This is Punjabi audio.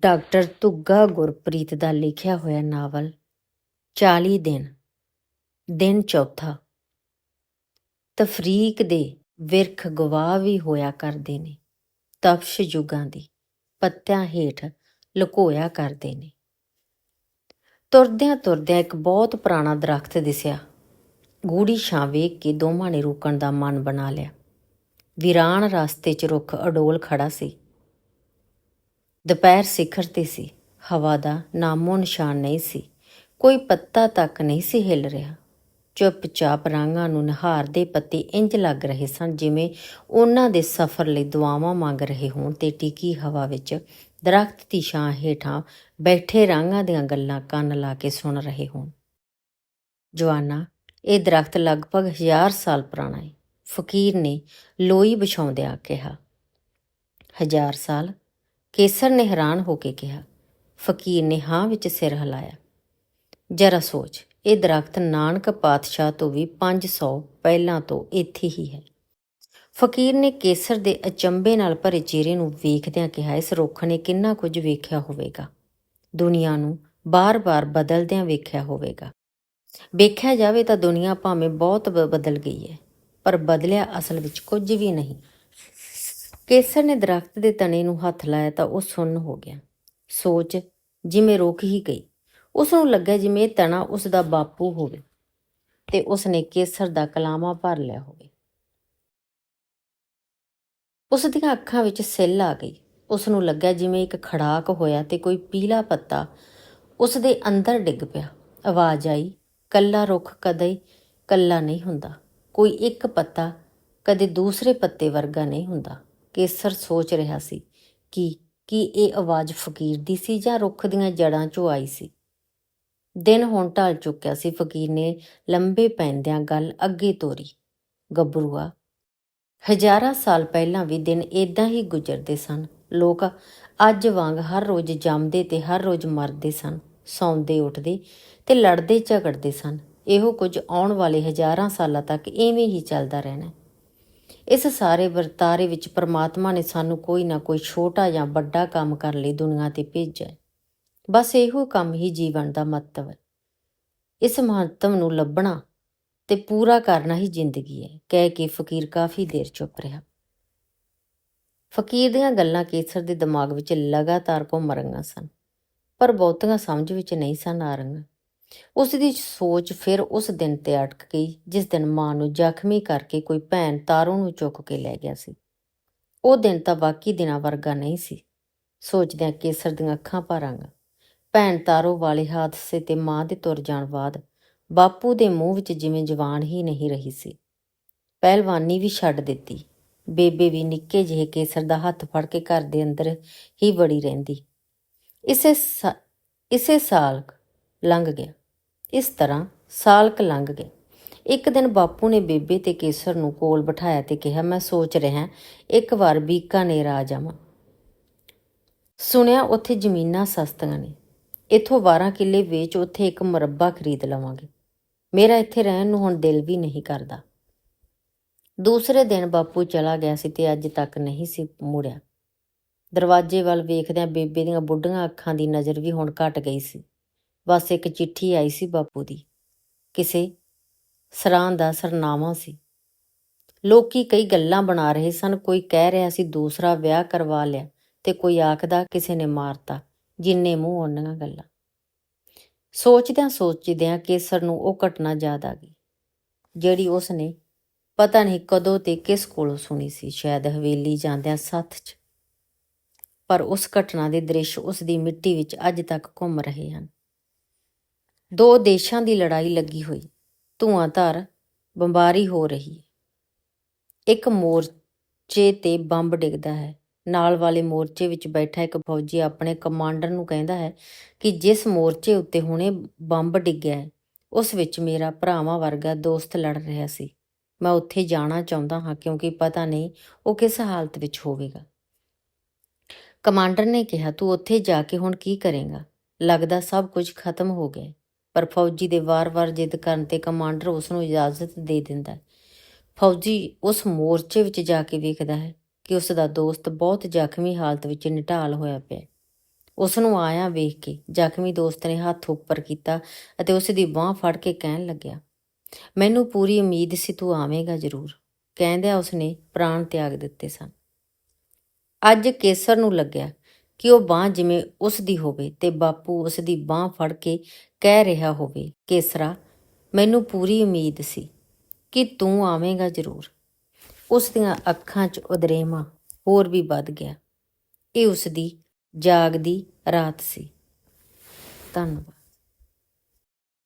ਡਾਕਟਰ ਧੁੱਗਾ ਗੁਰਪ੍ਰੀਤ ਦਾ ਲਿਖਿਆ ਹੋਇਆ ਨਾਵਲ 40 ਦਿਨ ਦਿਨ ਚੌਥਾ। ਤਫਰੀਕ ਦੇ ਵਿਰਖ ਗਵਾਹ ਵੀ ਹੋਇਆ ਕਰਦੇ ਨੇ, ਤਪਸ਼ ਯੁਗਾਂ ਦੀ ਪੱਤਿਆਂ ਹੇਠ ਲੁਕੋਇਆ ਕਰਦੇ ਨੇ। ਤੁਰਦਿਆਂ ਤੁਰਦਿਆਂ ਇੱਕ ਬਹੁਤ ਪੁਰਾਣਾ ਦਰਖਤ ਦਿਸਿਆ। ਗੂੜੀ ਛਾਂ ਵੇਖ ਕੇ ਦੋਵਾਂ ਨੇ ਰੁਕਣ ਦਾ ਮਨ ਬਣਾ ਲਿਆ। ਵੀਰਾਨ ਰਸਤੇ 'ਚ ਰੁੱਖ ਅਡੋਲ ਖੜਾ ਸੀ। ਦੁਪਹਿਰ ਸਿਖਰ ਤੇ ਸੀ। ਹਵਾ ਦਾ ਨਾਮੋ ਨਿਸ਼ਾਨ ਨਹੀਂ ਸੀ। ਕੋਈ ਪੱਤਾ ਤੱਕ ਨਹੀਂ ਸੀ ਹਿੱਲ ਰਿਹਾ। ਚੁੱਪਚਾਪ ਰਾਂਗਾਂ ਨੂੰ ਨਹਾਰਦੇ ਪੱਤੇ ਇੰਜ ਲੱਗ ਰਹੇ ਸਨ ਜਿਵੇਂ ਉਹਨਾਂ ਦੇ ਸਫ਼ਰ ਲਈ ਦੁਆਵਾਂ ਮੰਗ ਰਹੇ ਹੋਣ ਤੇ ਟਿਕੀ ਹਵਾ ਵਿੱਚ ਦਰਖਤ ਦੀ ਛਾਂ ਹੇਠਾਂ ਬੈਠੇ ਰਾਂਗਾਂ ਦੀਆਂ ਗੱਲਾਂ ਕੰਨ ਲਾ ਕੇ ਸੁਣ ਰਹੇ ਹੋਣ। ਜਵਾਨਾ, ਇਹ ਦਰਖਤ ਲਗਭਗ ਹਜ਼ਾਰ ਸਾਲ ਪੁਰਾਣਾ ਹੈ ਫਕੀਰ ਨੇ ਲੋਈ ਵਿਛਾਉਂਦਿਆਂ ਕਿਹਾ, ਹਜ਼ਾਰ ਸਾਲ? ਕੇਸਰ ਨੇ ਹੈਰਾਨ ਹੋ ਕੇ ਕਿਹਾ, ਫਕੀਰ ਨੇ ਹਾਂ ਵਿੱਚ ਸਿਰ ਹਿਲਾਇਆ। ਜਰਾ ਸੋਚ, ਇਹ ਦਰਖਤ ਨਾਨਕ ਪਾਤਸ਼ਾਹ ਤੋਂ ਵੀ 500 ਪਹਿਲਾਂ ਤੋਂ ਇੱਥੇ ਹੀ ਹੈ। ਫਕੀਰ ਨੇ ਕੇਸਰ ਦੇ ਅਚੰਬੇ ਨਾਲ ਭਰੇ ਚਿਹਰੇ ਨੂੰ ਵੇਖਦਿਆਂ ਕਿਹਾ, ਇਸ ਰੁੱਖ ਨੇ ਕਿੰਨਾ ਕੁਝ ਵੇਖਿਆ ਹੋਵੇਗਾ। ਦੁਨੀਆ ਨੂੰ ਬਾਰ-ਬਾਰ ਬਦਲਦਿਆਂ ਵੇਖਿਆ ਹੋਵੇਗਾ। ਵੇਖਿਆ ਜਾਵੇ ਤਾਂ ਦੁਨੀਆ ਭਾਵੇਂ ਬਹੁਤ ਬ- ਬਦਲ ਗਈ ਹੈ, ਪਰ ਬਦਲਿਆ ਅਸਲ ਵਿੱਚ ਕੁਝ ਵੀ ਨਹੀਂ। ਕੇਸਰ ਨੇ ਦਰਖਤ ਦੇ ਤਣੇ ਨੂੰ ਹੱਥ ਲਾਇਆ ਤਾਂ ਉਹ ਸੁੰਨ ਹੋ ਗਿਆ। ਸੋਚ ਜਿਵੇਂ ਰੁਕ ਹੀ ਗਈ। ਉਸ ਨੂੰ ਲੱਗਿਆ ਜਿਵੇਂ ਇਹ ਤਣਾ ਉਸ ਦਾ ਬਾਪੂ ਹੋਵੇ ਤੇ ਉਸ ਨੇ ਕੇਸਰ ਦਾ ਕਲਾਮਾ ਭਰ ਲਿਆ ਹੋਵੇ। ਉਸ ਦੀਆਂ ਅੱਖਾਂ ਵਿੱਚ ਸਿੱਲ ਆ ਗਈ। ਉਸ ਨੂੰ ਲੱਗਿਆ ਜਿਵੇਂ ਇੱਕ ਖੜਾਕ ਹੋਇਆ ਤੇ ਕੋਈ ਪੀਲਾ ਪੱਤਾ ਉਸ ਦੇ ਅੰਦਰ ਡਿੱਗ ਪਿਆ। ਆਵਾਜ਼ ਆਈ, ਕੱਲਾ ਰੁੱਖ ਕਦੇ ਕੱਲਾ ਨਹੀਂ ਹੁੰਦਾ। ਕੋਈ ਇੱਕ ਪੱਤਾ ਕਦੇ ਦੂਸਰੇ ਪੱਤੇ ਵਰਗਾ ਨਹੀਂ ਹੁੰਦਾ। ਕੇਸਰ ਸੋਚ ਰਿਹਾ ਸੀ ਕਿ ਕੀ ਇਹ ਆਵਾਜ਼ ਫਕੀਰ ਦੀ ਸੀ ਜਾਂ ਰੁੱਖ ਦੀਆਂ ਜੜਾਂ 'ਚੋਂ ਆਈ ਸੀ। ਦਿਨ ਹੁਣ ਢਲ ਚੁੱਕਿਆ ਸੀ। ਫਕੀਰ ਨੇ ਲੰਬੇ ਪੈਂਦਿਆਂ ਗੱਲ ਅੱਗੇ ਤੋਰੀ। ਗੱਭਰੂਆ, ਹਜ਼ਾਰਾਂ ਸਾਲ ਪਹਿਲਾਂ ਵੀ ਦਿਨ ਇਦਾਂ ਹੀ ਗੁਜ਼ਰਦੇ ਸਨ। ਲੋਕ ਅੱਜ ਵਾਂਗ ਹਰ ਰੋਜ਼ ਜੰਮਦੇ ਤੇ ਹਰ ਰੋਜ਼ ਮਰਦੇ ਸਨ। ਸੌਂਦੇ ਉੱਠਦੇ ਤੇ ਲੜਦੇ ਝਗੜਦੇ ਸਨ। ਇਹੋ ਕੁਝ ਆਉਣ ਵਾਲੇ ਹਜ਼ਾਰਾਂ ਸਾਲਾਂ ਤੱਕ ਐਵੇਂ ਹੀ ਚੱਲਦਾ ਰਹਿਣਾ। ਇਸ ਸਾਰੇ ਵਰਤਾਰੇ ਵਿੱਚ ਪਰਮਾਤਮਾ ਨੇ ਸਾਨੂੰ ਕੋਈ ਨਾ ਕੋਈ ਛੋਟਾ ਜਾਂ ਵੱਡਾ ਕੰਮ ਕਰਨ ਲਈ ਦੁਨੀਆ ਤੇ ਭੇਜਿਆ ਬਸ ਇਹੋ ਕੰਮ ਹੀ ਜੀਵਨ ਦਾ ਮਹੱਤਵ ਹੈ। ਇਸ ਮਹੱਤਵ ਨੂੰ ਲੱਭਣਾ ਤੇ ਪੂਰਾ ਕਰਨਾ ਹੀ ਜ਼ਿੰਦਗੀ ਹੈ। ਕਹਿ ਕੇ ਫਕੀਰ ਕਾਫੀ ਦੇਰ ਚੁੱਪ ਰਿਹਾ। ਫਕੀਰ ਦੀਆਂ ਗੱਲਾਂ ਕੇਸਰ ਦੇ ਦਿਮਾਗ ਵਿੱਚ ਲਗਾਤਾਰ ਘੁੰਮ ਰਹੀਆਂ ਸਨ, ਪਰ ਬਹੁਤੀਆਂ ਸਮਝ ਵਿੱਚ ਨਹੀਂ ਸਨ ਆ ਰਹੀਆਂ। ਉਸ ਦੀ ਸੋਚ ਫਿਰ ਉਸ ਦਿਨ ਤੇ ਅਟਕ ਗਈ, ਜਿਸ ਦਿਨ ਮਾਂ ਨੂੰ ਜ਼ਖਮੀ ਕਰਕੇ ਕੋਈ ਭੈਣ ਤਾਰੋ ਨੂੰ ਚੁੱਕ ਕੇ ਲੈ ਗਿਆ ਸੀ। ਉਹ ਦਿਨ ਤਾਂ ਬਾਕੀ ਦਿਨਾਂ ਵਰਗਾ ਨਹੀਂ ਸੀ। ਸੋਚਦਿਆਂ ਕੇਸਰ ਦੀਆਂ ਅੱਖਾਂ ਭਰਾਂਗਾ ਭੈਣ ਤਾਰੋ ਵਾਲੇ ਹਾਦਸੇ ਤੇ ਮਾਂ ਦੇ ਤੁਰ ਜਾਣ ਬਾਅਦ ਬਾਪੂ ਦੇ ਮੂੰਹ ਵਿੱਚ ਜਿਵੇਂ ਜਵਾਨ ਹੀ ਨਹੀਂ ਰਹੀ ਸੀ। ਪਹਿਲਵਾਨੀ ਵੀ ਛੱਡ ਦਿੱਤੀ। ਬੇਬੇ ਵੀ ਨਿੱਕੇ ਜਿਹੇ ਕੇਸਰ ਦਾ ਹੱਥ ਫੜ ਕੇ ਘਰ ਦੇ ਅੰਦਰ ਹੀ ਬੜੀ ਰਹਿੰਦੀ। ਇਸੇ ਸਾ- ਇਸੇ ਸਾਲ ਲੰਘ ਗਿਆ। ਇਸ ਤਰ੍ਹਾਂ ਸਾਲ ਕ ਲੰਘ ਗਏ। ਇੱਕ ਦਿਨ ਬਾਪੂ ਨੇ ਬੇਬੇ ਤੇ ਕੇਸਰ ਨੂੰ ਕੋਲ ਬਿਠਾਇਆ ਤੇ ਕਿਹਾ, ਮੈਂ ਸੋਚ ਰਿਹਾ, ਇੱਕ ਵਾਰ ਬੀਕਾਨੇਰ ਆ ਜਾਵਾਂ। ਸੁਣਿਆ ਉੱਥੇ ਜ਼ਮੀਨਾਂ ਸਸਤੀਆਂ ਨੇ। ਇੱਥੋਂ 12 ਕਿੱਲੇ ਵੇਚ ਉੱਥੇ ਇੱਕ ਮਰੱਬਾ ਖਰੀਦ ਲਵਾਂਗੇ। ਮੇਰਾ ਇੱਥੇ ਰਹਿਣ ਨੂੰ ਹੁਣ ਦਿਲ ਵੀ ਨਹੀਂ ਕਰਦਾ। ਦੂਸਰੇ ਦਿਨ ਬਾਪੂ ਚਲਾ ਗਿਆ ਸੀ ਤੇ ਅੱਜ ਤੱਕ ਨਹੀਂ ਸੀ ਮੁੜਿਆ। ਦਰਵਾਜ਼ੇ ਵੱਲ ਵੇਖਦਿਆਂ ਬੇਬੇ ਦੀਆਂ ਬੁੱਢੀਆਂ ਅੱਖਾਂ ਦੀ ਨਜ਼ਰ ਵੀ ਹੁਣ ਘਟ ਗਈ ਸੀ। ਬਸ ਇੱਕ ਚਿੱਠੀ ਆਈ ਸੀ ਬਾਪੂ ਦੀ। ਕਿਸੇ ਸਰਾਂ ਦਾ ਸਰਨਾਮਾ ਸੀ। ਲੋਕੀ ਕਈ ਗੱਲਾਂ ਬਣਾ ਰਹੇ ਸਨ, ਕੋਈ ਕਹਿ ਰਿਹਾ ਸੀ ਦੂਸਰਾ ਵਿਆਹ ਕਰਵਾ ਲਿਆ ਤੇ ਕੋਈ ਆਖਦਾ ਕਿਸੇ ਨੇ ਮਾਰਤਾ, ਜਿੰਨੇ ਮੂੰਹ ਉਹਨੀਆਂ ਗੱਲਾਂ। ਸੋਚਦਿਆਂ ਸੋਚਦਿਆਂ ਕੇਸਰ ਨੂੰ ਉਹ ਘਟਨਾ ਯਾਦ ਆ ਗਈ, ਜਿਹੜੀ ਉਸ ਨੇ ਪਤਾ ਨਹੀਂ ਕਦੋਂ ਤੇ ਕਿਸ ਕੋਲੋਂ ਸੁਣੀ ਸੀ, ਸ਼ਾਇਦ ਹਵੇਲੀ ਜਾਂਦਿਆਂ ਸੱਥ 'ਚ। ਪਰ ਉਸ ਘਟਨਾ ਦੇ ਦ੍ਰਿਸ਼ ਉਸ ਦੀ ਮਿੱਟੀ ਵਿੱਚ ਅੱਜ ਤੱਕ ਘੁੰਮ ਰਹੇ ਹਨ। ਦੋ ਦੇਸ਼ਾਂ ਦੀ ਲੜਾਈ ਲੱਗੀ ਹੋਈ। ਧੂਆਂਧਾਰ ਬੰਬਾਰੀ ਹੋ ਰਹੀ ਹੈ। ਇੱਕ ਮੋਰਚੇ ਤੇ ਬੰਬ ਡਿੱਗਦਾ ਹੈ। ਨਾਲ ਵਾਲੇ ਮੋਰਚੇ ਵਿੱਚ ਬੈਠਾ ਇੱਕ ਫੌਜੀ ਆਪਣੇ ਕਮਾਂਡਰ ਨੂੰ ਕਹਿੰਦਾ ਹੈ ਕਿ ਜਿਸ ਮੋਰਚੇ ਉੱਤੇ ਹੁਣੇ ਬੰਬ ਡਿੱਗਿਆ ਹੈ, ਉਸ ਵਿੱਚ ਮੇਰਾ ਭਰਾਵਾਂ ਵਰਗਾ ਦੋਸਤ ਲੜ ਰਿਹਾ ਸੀ। ਮੈਂ ਉੱਥੇ ਜਾਣਾ ਚਾਹੁੰਦਾ ਹਾਂ ਕਿਉਂਕਿ ਪਤਾ ਨਹੀਂ ਉਹ ਕਿਸ ਹਾਲਤ ਵਿੱਚ ਹੋਵੇਗਾ। ਕਮਾਂਡਰ ਨੇ ਕਿਹਾ, ਤੂੰ ਉੱਥੇ ਜਾ ਕੇ ਹੁਣ ਕੀ ਕਰੇਗਾ? ਲੱਗਦਾ ਸਭ ਕੁਝ ਖਤਮ ਹੋ ਗਿਆ ਪਰ ਫੌਜੀ ਦੇ ਵਾਰ-ਵਾਰ ਜਿੱਦ ਕਰਨ ਤੇ ਕਮਾਂਡਰ ਉਸ ਨੂੰ ਇਜਾਜ਼ਤ ਦੇ ਦਿੰਦਾ ਹੈ। ਫੌਜੀ ਉਸ ਮੋਰਚੇ ਵਿੱਚ ਜਾ ਕੇ ਵੇਖਦਾ ਹੈ ਕਿ ਉਸ ਦਾ ਦੋਸਤ ਬਹੁਤ ਜ਼ਖਮੀ ਹਾਲਤ ਵਿੱਚ ਨਿਟਾਲ ਹੋਇਆ ਪਿਆ ਹੈ। ਉਸ ਨੂੰ ਆਇਆ ਵੇਖ ਕੇ ਜ਼ਖਮੀ ਦੋਸਤ ਨੇ ਹੱਥ ਉੱਪਰ ਕੀਤਾ ਅਤੇ ਉਸ ਦੀ ਬਾਹ ਫੜ ਕੇ ਕਹਿਣ ਲੱਗਿਆ, ਮੈਨੂੰ ਪੂਰੀ ਉਮੀਦ ਸੀ ਤੂੰ ਆਵੇਂਗਾ ਜ਼ਰੂਰ। ਕਹਿੰਦਿਆਂ ਉਸਨੇ ਪ੍ਰਾਣ ਤਿਆਗ ਦਿੱਤੇ ਸਨ। ਅੱਜ ਕੇਸਰ ਨੂੰ ਲੱਗਿਆ ਕਿ ਉਹ ਬਾਹ ਜਿਵੇਂ ਉਸ ਦੀ ਹੋਵੇ ਤੇ ਬਾਪੂ ਉਸ ਦੀ ਬਾਹ ਫੜ ਕੇ ਕਹਿ ਰਿਹਾ ਹੋਵੇ, ਕੇਸਰਾ, ਮੈਨੂੰ ਪੂਰੀ ਉਮੀਦ ਸੀ ਕਿ ਤੂੰ ਆਵੇਂਗਾ ਜ਼ਰੂਰ। ਉਸ ਦੀਆਂ ਅੱਖਾਂ 'ਚ ਉਦਰੇਮਾ ਹੋਰ ਵੀ ਵੱਧ ਗਿਆ। ਇਹ ਉਸ ਦੀ ਜਾਗਦੀ ਰਾਤ ਸੀ। ਧੰਨਵਾਦ।